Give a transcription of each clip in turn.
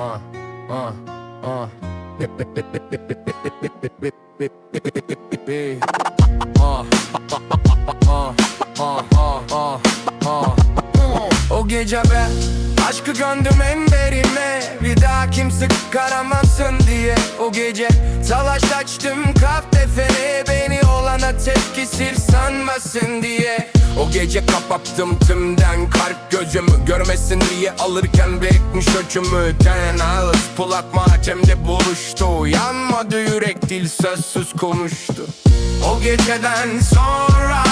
uh, uh, uh. O gece ben aşkı gömdüm emberime Bir daha kimse karamasın diye. O gece talaş açtım kaftefeni Beni olana tepkisiz sanmasın diye. O gece kapattım tümden kalp gözümü Görmesin diye alırken birikmiş öcümü. Ten ağız pulak mahkemde buluştu. Yanmadı yürek dil sözsüz konuştu. O geceden sonra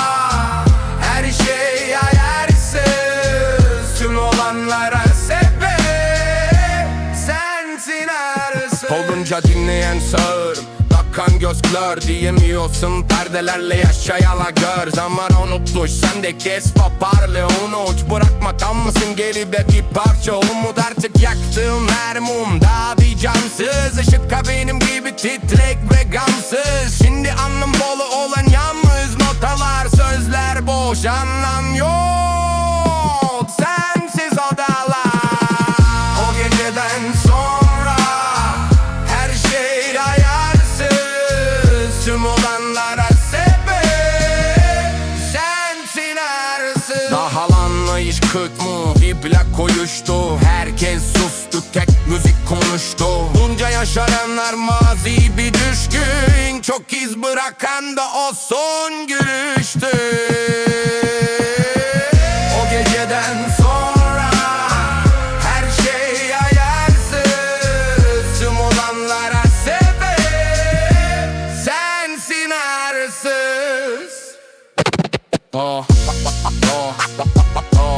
her şey ayarsız. Tüm olanlara sebep sensin arası Olunca dinleyen sağır Bakan göz kör diyemiyorsun Perdelerle yaşayala gör Zaman unutmuş sen de kes paparlı Unut bırakma geride bir parça Umut artık yaktığım her mumda bir cansız Işık benim gibi titrek ve gamsız. Şimdi anlam bolu olan yalnız notalar Sözler boş anlam yok. Sensiz odalar O geceden sonra her şey ayarsız Tüm olanlara sebep sensin arsız Daha anlayış kıt mı iple koyuştu. Herkes sustu tek müzik konuştu. Bunca yaşaranlar mazi bir düşkün. Çok iz bırakan da o son gülüştü oh, oh, oh, oh.